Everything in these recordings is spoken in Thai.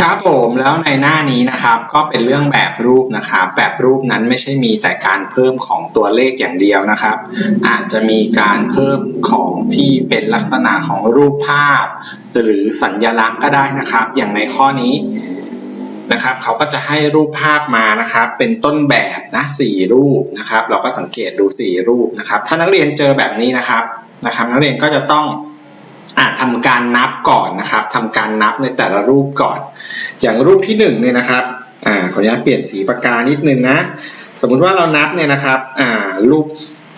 ครับผมแล้วในหน้านี้นะครับก็เป็นเรื่องแบบรูปนะครับแบบรูปนั้นไม่ใช่มีแต่การเพิ่มของตัวเลขอย่างเดียวนะครับ อาจจะมีการเพิ่มของที่เป็นลักษณะของรูปภาพ หรือสัญลักษณ์ก็ได้นะครับ อย่างในข้อนี้นะครับเขาก็จะให้รูปภาพมานะครับ เป็นต้นแบบนะสี่รูปนะครับ เราก็สังเกตดูสี่รูปนะครับ ถ้านักเรียนเจอแบบนี้นะครับนะครับ นักเรียนก็จะต้อง อ่าทำการนับก่อนนะครับทำการนับในแต่ละรูปก่อน อย่างรูปที่หนึ่งเนี่ยนะครับอ่าขออนุญาตเปลี่ยนสีปากกานิดนึงนะ สมมุติว่าเรานับเนี่ยนะครับอ่ารูป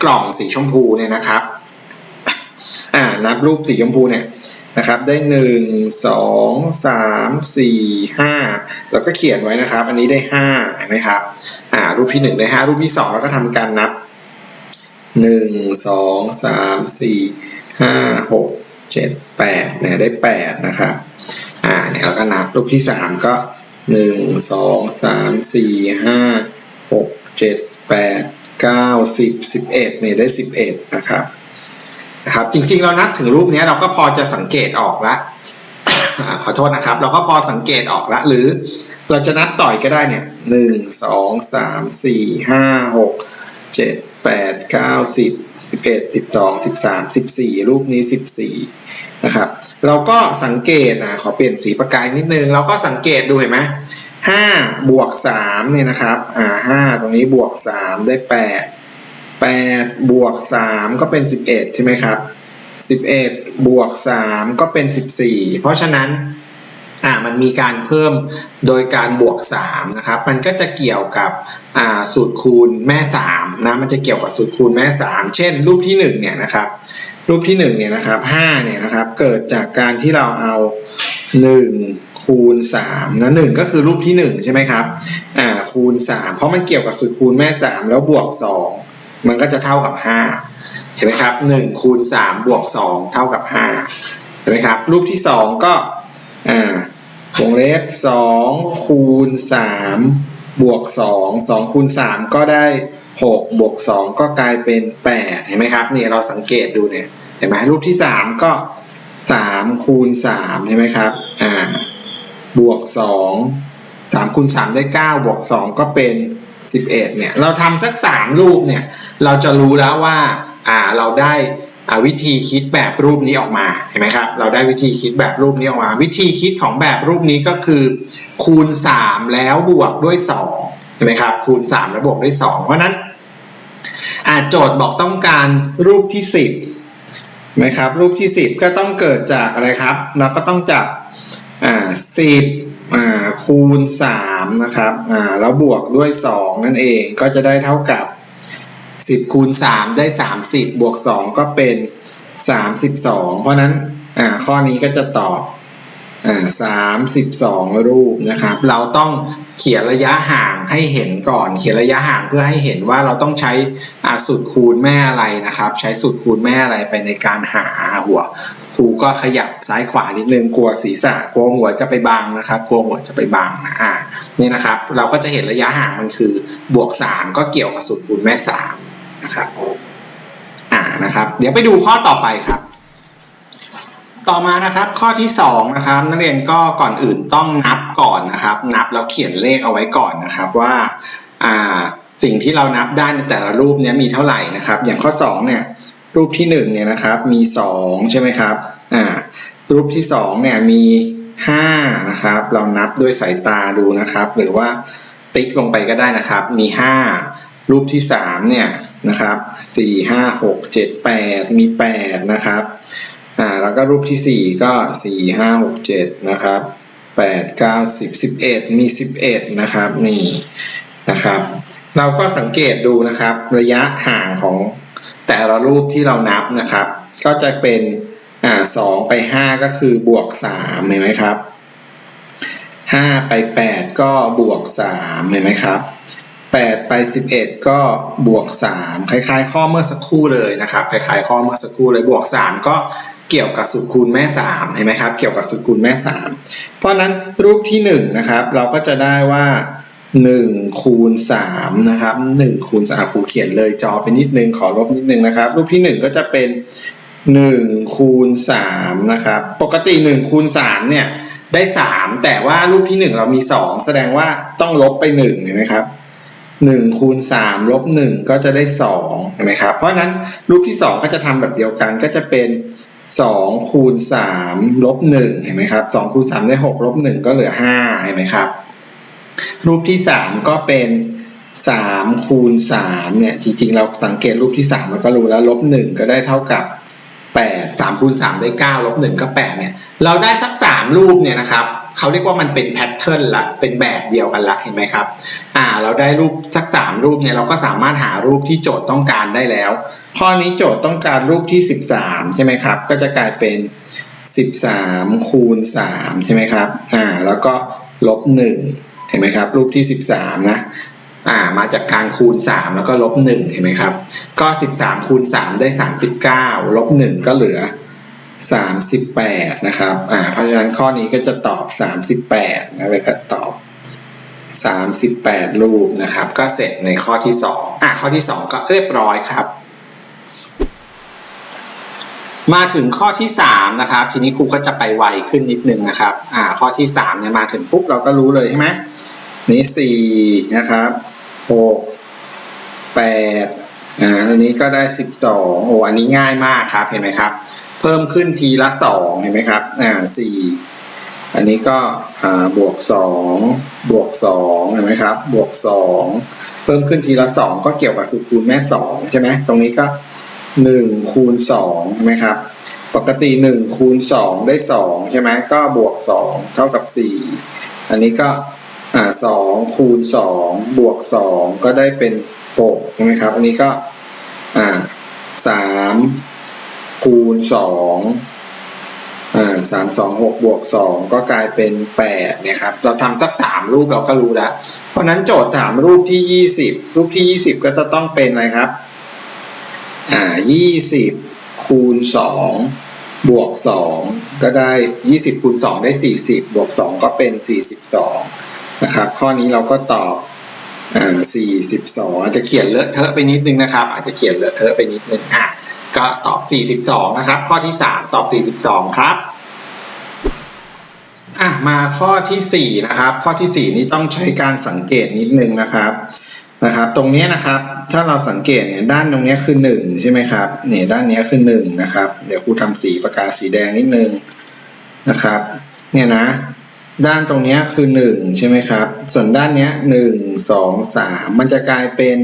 กล่องสีชมพูเนี่ยนะครับอ่านับรูปสีชมพูเนี่ยนะครับได้หนึ่งสองสามสี่ห้าเราก็เขียนไว้นะครับ อันนี้ได้ห้าเห็นไหมครับอ่ารูปที่หนึ่งได้ห้ารูปที่สองเราก็ทำการนับหนึ่งสอง สามสี่ห้าหกเจ็ดแปดเนี่ยได้แปดนะครับ อ่าเนี่ยเราก็นับรูปที่สามก็หนึ่งสองสามสี่ห้าหกเจ็ดแปดเก้าสิบสิบเอ็ดเนี่ยได้สิบเอ็ดนะครับนะครับจริงๆเรานับถึงรูปเนี้ยเราก็พอจะสังเกตออกละขอโทษนะครับ เราก็พอสังเกตออกละหรือ เราจะนับต่อยก็ได้เนี่ยหนึ่งสองสามสี่ห้าหกเจ็ด แปดเก้าสิบสิบเอ็ดสิบสองสิบสามสิบสี่รูปนี้สิบสี่นะครับ เราก็สังเกตนะขอเปลี่ยนสีประกายนิดนึง เราก็สังเกตดูเห็นไหมห้าบวกสามเนี่ยนะครับอ่าห้าตรงนี้บวกสามได้แปดแปดบวกสามก็เป็นสิบเอ็ดใช่ไหมครับสิบเอ็ดบวกสามก็เป็นสิบสี่เพราะฉะนั้น อ่ามันมีการเพิ่มโดยการบวกสามนะครับมันก็จะเกี่ยวกับอ่าสูตรคูณแม่สามนะมันจะเกี่ยวกับสูตรคูณแม่สามเช่น รูปที่หนึ่งเนี่ยนะครับรูปที่หนึ่งเนี่ยนะครับห้าเนี่ยนะครับเกิดจากการที่เราเอาหนึ่งคูณสามนะหนึ่งก็คือรูปที่หนึ่งใช่ไหมครับอ่าคูณสามเพราะมันเกี่ยวกับสูตรคูณแม่สามแล้วบวกสองมันก็จะเท่ากับห้าเห็นไหมครับหนึ่งคูณสามบวกสองเท่ากับห้าเห็นไหมครับรูปที่สองก็อ่า วงเล็บสองคูณสามบวกสองสองคูณสามก็ได้หกบวกสองก็กลายเป็นแปดเห็นไหมครับนี่เราสังเกตดูเนี่ยเห็นไหมรูปที่สามก็สามคูณสามใช่ไหมครับอ่าบวกสองสามคูณสามได้เก้าบวกสองก็เป็นสิบเอ็ดเนี่ยเราทำสักสามรูปเนี่ยเราจะรู้แล้วว่าอ่าเราได้ วิธีคิดแบบรูปนี้ออกมาเห็นไหมครับ เราได้วิธีคิดแบบรูปนี้ออกมา วิธีคิดของแบบรูปนี้ก็คือ คูณสามแล้วบวกด้วยสองเห็นไหมครับคูณสามแล้วบวกด้วยสองเพราะนั้นอ่าโจทย์บอกต้องการรูปที่สิบไหมครับรูปที่สิบก็ต้องเกิดจากอะไรครับเราก็ต้องจับอ่าสิบอ่าคูณสามนะครับอ่าแล้วบวกด้วยสองนั่นเองก็จะได้เท่ากับ สิบคูณสามได้สามสิบบวกสองก็เป็นสามสิบสองเพราะนั้นอ่าข้อนี้ก็จะตอบอ่าสามสิบสองรูปนะครับ เราต้องเขียนระยะห่างให้เห็นก่อน เขียนระยะห่างเพื่อให้เห็นว่าเราต้องใช้สูตรคูณแม่อะไรนะครับ ใช้สูตรคูณแม่อะไรไปในการหาหัวครูก็ขยับซ้ายขวานิดนึงกลัวศีรษะกลัวหัวจะไปบังนะครับกลัวหัวจะไปบังนะอ่านี่นะครับ เราก็จะเห็นระยะห่างมันคือบวกสามก็เกี่ยวกับสูตรคูณแม่สาม นะครับอ่านะครับ เดี๋ยวไปดูข้อต่อไปครับ ต่อมานะครับข้อที่สองนะครับนักเรียนก็ก่อนอื่นต้องนับก่อนนะครับ นับแล้วเขียนเลขเอาไว้ก่อนนะครับว่าอ่าสิ่งที่เรานับได้ในแต่ละรูปเนี้ยมีเท่าไหร่นะครับ อย่างข้อสองเนี่ยรูปที่หนึ่งเนี่ยนะครับมีสองใช่ไหมครับอ่ารูปที่สองเนี่ยมีห้านะครับ เรานับด้วยสายตาดูนะครับ หรือว่าติ๊กลงไปก็ได้นะครับ มีห้า รูปที่สามเนี่ยนะครับสี่ห้าหกเจ็ดแปดมีแปดนะครับอ่าแล้วก็รูปที่สี่ก็สี่ห้าหกเจ็ดนะครับแปดเก้าสิบสิบเอ็ดมีสิบเอ็ดนะครับนี่นะครับ เราก็สังเกตดูนะครับระยะห่างของแต่ละรูปที่เรานับนะครับ ก็จะเป็นอ่าสองไปห้าก็คือบวกสามเห็นไหมครับห้าไปแปดก็บวกสามเห็นไหมครับ แปดไปสิบเอ็ดก็บวกสามคล้ายๆ ข้อเมื่อสักครู่เลยนะครับคล้ายๆ ข้อเมื่อสักครู่เลยบวกสามก็เกี่ยวกับสูตรคูณแม่สามเห็นไหมครับ เกี่ยวกับสูตรคูณแม่สามเพราะฉะนั้นรูปที่หนึ่งนะครับเราก็จะได้ว่าหนึ่งคูณสามนะครับหนึ่งคูณสามครูเขียนเลยจอไปนิดนึงขอลบนิดนึงนะครับ รูปที่หนึ่งก็จะเป็นหนึ่งคูณสามนะครับปกติหนึ่งคูณสามเนี่ยได้สามแต่ว่ารูปที่หนึ่งเรามีสองแสดงว่าต้องลบไปหนึ่งเห็นไหมครับ หนึ่งคูณสามลบหนึ่งก็จะได้สองเห็นไหมครับ เพราะฉะนั้นรูปที่สองก็จะทำแบบเดียวกันก็จะเป็นสองคูณสามลบหนึ่งเห็นไหมครับสองคูณสามได้หกลบหนึ่งก็เหลือห้าเห็นไหมครับ รูปที่สามก็เป็นสามคูณสามเนี่ยจริงๆ เราสังเกตรูปที่สามเราก็รู้แล้วลบหนึ่งก็ได้เท่ากับแปดสามคูณสามได้เก้าลบหนึ่งก็แปดเนี่ยเราได้สักสามรูปเนี่ยนะครับ เขาเรียกว่ามันเป็นแพทเทิร์นละเป็นแบบเดียวกันละเห็นไหมครับอ่าเราได้รูปสักสามรูปเนี่ยเราก็สามารถหารูปที่โจทย์ต้องการได้แล้ว ข้อนี้โจทย์ต้องการรูปที่สิบสามใช่ไหมครับ ก็จะกลายเป็นสิบสามคูณสามใช่ไหมครับอ่าแล้วก็ลบหนึ่งเห็นไหมครับ รูปที่สิบสามนะอ่ามาจากการคูณ 3 แล้วก็ลบ 1 เห็นไหมครับ ก็ 13 คูณ 3 ได้ 39 ลบ 1 ก็เหลือ 38 นะครับ อ่า เพราะฉะนั้นข้อนี้ก็จะตอบ 38นะเวลาตอบ 38 รูปนะครับ ก็เสร็จในข้อที่ 2 อ่าข้อที่ 2 ก็เรียบร้อยครับ มาถึงข้อที่ 3 นะครับ ทีนี้ครูก็จะไปไวขึ้นนิดนึงนะครับ อ่า ข้อที่3เนี่ยมาถึงปุ๊บเราก็รู้เลยใช่ไหมนี้สี่นะครับหกแปดอ่าอันนี้ก็ได้สิบสองโอ้ อันนี้ง่ายมากครับ เห็นไหมครับ พิ่มขึ้นทีละสองเห็นไหมครับ อ่าสี่อันนี้ก็อ่าบวกสองบวกสองเห็นไหมครับ บวกสองเพิ่มขึ้นทีละสองก็เกี่ยวกับสูตรคูณแม่สองใช่ไหมตรงนี้ก็หนึ่งคูณสองใช่ไหมครับ ปกติหนึ่งคูณสองได้สองใช่ไหมก็บวกสองเท่ากับสี่อันนี้ก็อ่าสองคูณสองบวกสองก็ได้เป็นหกใช่ไหมครับ อันนี้ก็อ่าสาม คูณสองอ่าสามสองหกบวกสองก็กลายเป็นแปดเนี่ยครับ เราทำสักสามรูปเราก็รู้แล้ว เพราะนั้นโจทย์ถามรูปที่ยี่สิบรูปที่ยี่สิบก็จะต้องเป็นอะไรครับ อ่ายี่สิบคูณสองบวกสองก็ได้ยี่สิบคูณสองได้สี่สิบบวกสองก็เป็นสี่สิบสองนะครับ ข้อนี้เราก็ตอบอ่า42อาจจะเขียนเลอะเทอะไปนิดนึงนะครับ อาจจะเขียนเลอะเทอะไปนิดนึงอะ ก็ตอบ 42 นะครับ ข้อที่ 3 ตอบ 42 ครับอะมาข้อทีสี่4 นะครับ ข้อทีสี่ 4 นี้ต้องใช้การสังเกตนิดนึงนะครับนะครับ ตรงนี้นะครับถ้าเราสังเกตเนี่ยด้านตรงนี้คือ 1 ใช่ไหมครับเนี่ยด้านนี้คือ 1 นะครับ เดี๋ยวครูทำสีปากกาสีแดงนิดนึงนะครับ เนี่ยนะ ด้านตรงนี้คือหนึ่งใช่ไหมครับ ส่วนด้านนี้หนึ่งสองสามมันจะกลายเป็น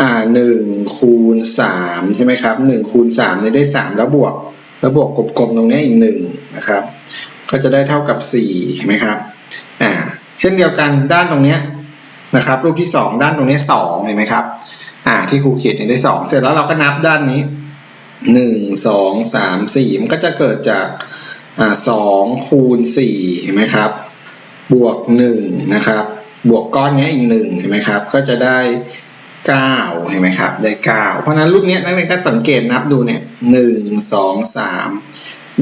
อ่าหนึ่งคูณสามใช่ไหมครับหนึ่งคูณสามเนี่ยได้สามแล้วบวก แล้วบวกกลมๆตรงเนี้ยอีกหนึ่งนะครับ ก็จะได้เท่ากับสี่เห็นไหมครับอ่าเช่นเดียวกันด้านตรงเนี้ยนะครับ รูปที่สองด้านตรงเนี้ยสองเห็นไหมครับอ่าที่ครูเขียนเนี่ยได้สองเสร็จแล้วเราก็นับด้านนี้หนึ่งสองสามสี่มันก็จะเกิดจากอ่าสองคูณสี่เห็นไหมครับ บวกหนึ่งนะครับ บวกก้อนนี้อีกหนึ่งเห็นไหมครับ ก็จะได้ เก้าเห็นไหมครับ ได้เก้าเพราะนั้นรูปนี้นักเรียนก็สังเกตนับดูเนี่ยหนึ่งสองสาม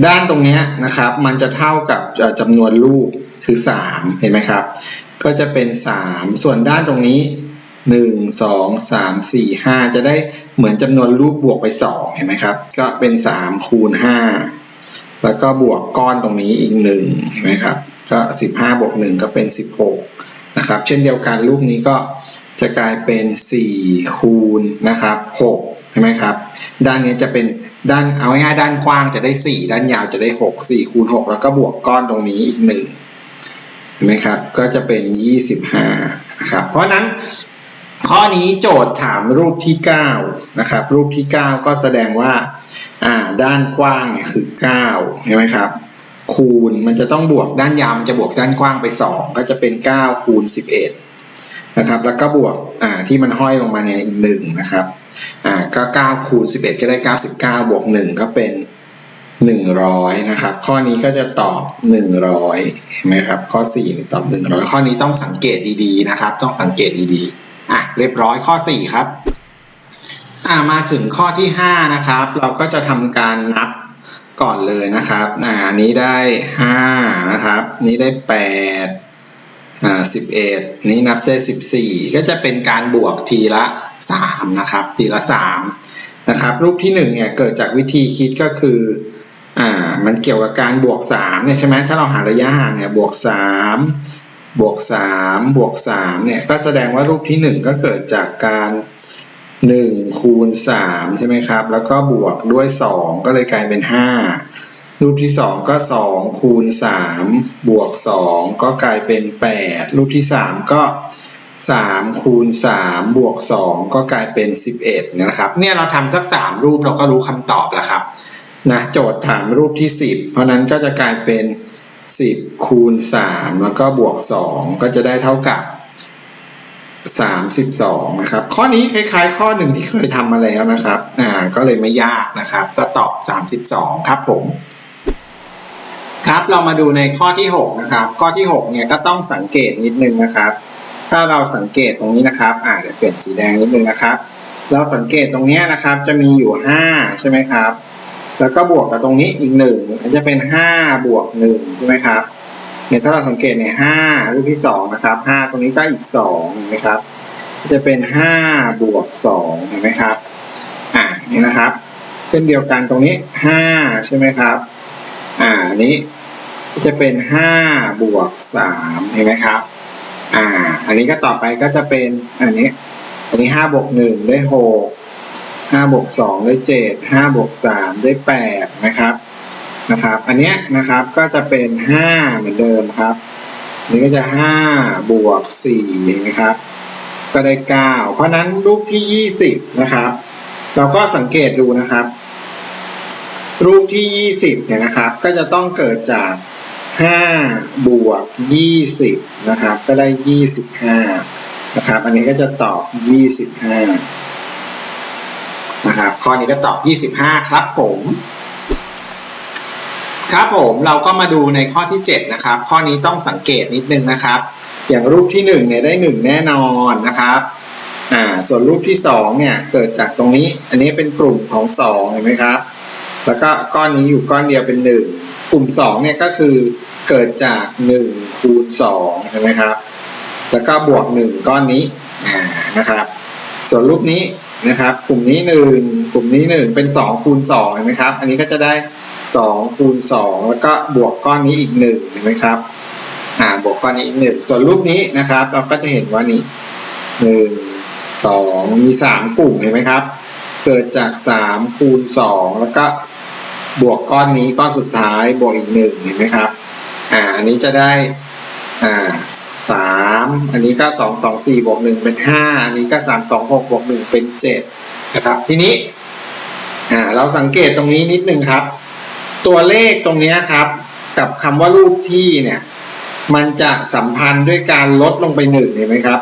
ด้านตรงนี้นะครับ มันจะเท่ากับจำนวนลูกคือสามเห็นไหมครับ ก็จะเป็นสามส่วนด้านตรงนี้หนึ่งสองสามสี่ห้าจะได้เหมือนจำนวนลูกบวกไปสองเห็นไหมครับ ก็เป็นสามคูณห้าแล้วก็บวกก้อนตรงนี้อีกหนึ่งเห็นไหมครับ ก็สิบห้าบวกหนึ่งก็เป็นสิบหกนะครับ เช่นเดียวกันรูปนี้ก็ จะกลายเป็นสี่คูณนะครับหกเห็นไหมครับ ด้านนี้จะเป็นด้านเอาง่ายด้านกว้างจะได้สี่ด้านยาวจะได้หกสี่คูณหกแล้วก็บวกก้อนตรงนี้อีกหนึ่งเห็นไหมครับ ก็จะเป็นยี่สิบห้านะครับเพราะนั้นข้อนี้โจทย์ถามรูปที่ 9 นะครับ รูปที่ 9 ก็แสดงว่าอ่าด้านกว้างเนี่ยคือ9เห็นไหมครับคูณมันจะต้องบวกด้านยาวมันจะบวกด้านกว้างไป 2 ก็จะเป็น 9 คูณ 11 นะครับ แล้วก็บวกอ่าที่มันห้อยลงมาเนี่ยหนึ่งนะครับอ่าก็9คูณ11 ก็ได้ 99 บวก 1 ก็เป็น 100 นะครับ ข้อนี้ก็จะตอบ 100เห็นไหมครับ ข้อ4นี่ตอบ 100 ข้อนี้ต้องสังเกตดีๆนะครับ ต้องสังเกตดีๆอะเรียบร้อยข้อ 4 ครับอ่ามาถึงข้อที่ 5 นะครับ เราก็จะทำการนับก่อนเลยนะครับอ่านนี้ได้ 5 นะครับ นี้ได้ 8 อ่า11นี้นับได้14ก็จะเป็นการบวกทีละ3นะครับทีละ3นะครับรูปที่1เนี่ยเกิดจากวิธีคิดก็คืออ่ามันเกี่ยวกับการบวกสามเนี่ยใช่ไหมถ้าเราหาระยะห่างเนี่ยบวกสามบวกสามบวกสามเนี่ยก็แสดงว่ารูปที่หนึ่งก็เกิดจากการหนึ่งคูณสามใช่ไหมครับ แล้วก็บวกด้วยสองก็เลยกลายเป็นห้า รูปที่สองก็สองคูณสามบวกสองก็กลายเป็นแปดรูปที่สามก็สามคูณสามบวกสองก็กลายเป็นสิบเอ็ดนะครับ เนี่ยเราทำสักสามรูปเราก็รู้คำตอบแล้วครับนะโจทย์ถามรูปที่10เพราะนั้นก็จะกลายเป็น10คูณ3แล้วก็บวก2ก็จะได้เท่ากับ32นะครับ ข้อนี้คล้าย ๆ ข้อหนึ่งที่เคยทำมาแล้วนะครับ อ่า ก็เลยไม่ยากนะครับก็ตอบ32ครับผม ครับ เรามาดูในข้อที่ 6 นะครับ ข้อที่ 6 เนี่ยก็ต้องสังเกตนิดนึงนะครับ ถ้าเราสังเกตตรงนี้นะครับอ่าเดี๋ยวเปลี่ยนสีแดงนิดนึงนะครับ เราสังเกตตรงเนี้ยนะครับ จะมีอยู่ 5 ใช่ไหมครับ แล้วก็บวกกับตรงนี้อีกหนึ่งจะเป็นห้าบวกหนึ่งใช่ไหมครับเนี่ยถ้าเราสังเกตเนี่ยห้ารูปที่สองนะครับห้าตรงนี้ก็อีกสองนไหมครับ จะเป็นห้าบวกสองเห็นไหมครับอ่านี่นะครับ เช่นเดียวกันตรงนี้ห้าใช่ไหมครับ อ่าอันนี้ จะเป็นห้าบวกสามเห็นไหมครับ อ่า อันนี้ก็ต่อไปก็จะเป็นอันนี้ อันนี้ห้าบวกหนึ่งได้หกห้าบวกสองได้เจ็ดห้าบวกสามได้แปดนะครับนะครับ อันเนี้ยนะครับก็จะเป็นห้าเหมือนเดิมครับอันนี้ก็จะห้าบวกสี่นะครับก็ได้เก้าเพราะฉะนั้นรูปที่ยี่สิบนะครับ เราก็สังเกตดูนะครับ รูปที่ยี่สิบเนี่ยนะครับ ก็จะต้องเกิดจาก ห้าบวกยี่สิบนะครับ ก็ได้ยี่สิบห้านะครับ อันนี้ก็จะตอบยี่สิบห้านะครับ ข้อนี้ก็ตอบ25ครับผม ครับผมเราก็มาดูในข้อที่7นะครับ ข้อนี้ต้องสังเกตนิดนึงนะครับ อย่างรูปที่1เนี่ยได้1แน่นอนนะครับอ่าส่วนรูปที่2เนี่ยเกิดจากตรงนี้ อันนี้เป็นกลุ่มของ2เห็นไหมครับ แล้วก็ก้อนนี้อยู่ก้อนเดียวเป็น1 กลุ่ม2เนี่ยก็คือเกิดจาก1คูณ2เห็นไหมครับ แล้วก็บวก1ก้อนนี้นะครับ ส่วนรูปนี้นะครับ กลุ่มนี้หนึ่งกลุ่มนี้หนึ่งเป็นสองคูณสองเห็นไหมครับ อันนี้ก็จะได้สองคูณสองแล้วก็บวกก้อนนี้อีกหนึ่งเห็นไหมครับอ่าบวกก้อนนี้อีกหนึ่งส่วนรูปนี้นะครับ เราก็จะเห็นว่านี่หนึ่งสองมีสามกลุ่มเห็นไหมครับ เกิดจากสามคูณสองแล้วก็ บวกก้อนนี้ก้อนสุดท้ายบวกอีกหนึ่งเห็นไหมครับ อ่า อันนี้จะได้ อ่าสามอันนี้ก็สองสองสี่บวกหนึ่งเป็นห้าอันนี้ก็สามสองหกบวกหนึ่งเป็นเจ็ดนะครับ ทีนี้ อ่า เราสังเกตตรงนี้นิดนึงครับ ตัวเลขตรงนี้ครับ กับคำว่ารูปที่เนี่ย มันจะสัมพันธ์ด้วยการลดลงไปหนึ่งเห็นไหมครับ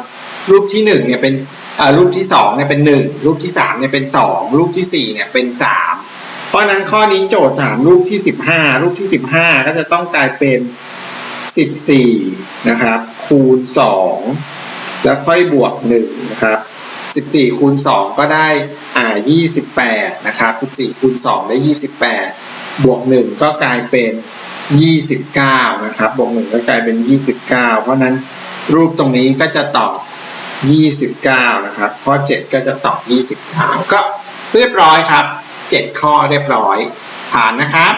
รูปที่หนึ่งเนี่ยเป็นอ่ารูปที่สองเนี่ยเป็นหนึ่งรูปที่สามเนี่ยเป็นสองรูปที่สี่เนี่ยเป็นสาม เพราะฉะนั้นข้อนี้โจทย์ถามรูปที่สิบห้ารูปที่สิบห้าก็จะต้องกลายเป็นสิบสี่นะครับ คูณสองแล้วค่อยบวกหนึ่งนะครับสิบสี่คูณสองก็ได้อ่ายี่สิบแปดนะครับสิบสี่คูณสองได้ยี่สิบแปดบวกหนึ่งก็กลายเป็นยี่สิบเก้านะครับบวกหนึ่งก็กลายเป็นยี่สิบเก้าเพราะนั้นรูปตรงนี้ก็จะตอบยี่สิบเก้านะครับข้อเจ็ดก็จะตอบยี่สิบเก้าก็เรียบร้อยครับ เจ็ดข้อเรียบร้อย ผ่านนะครับ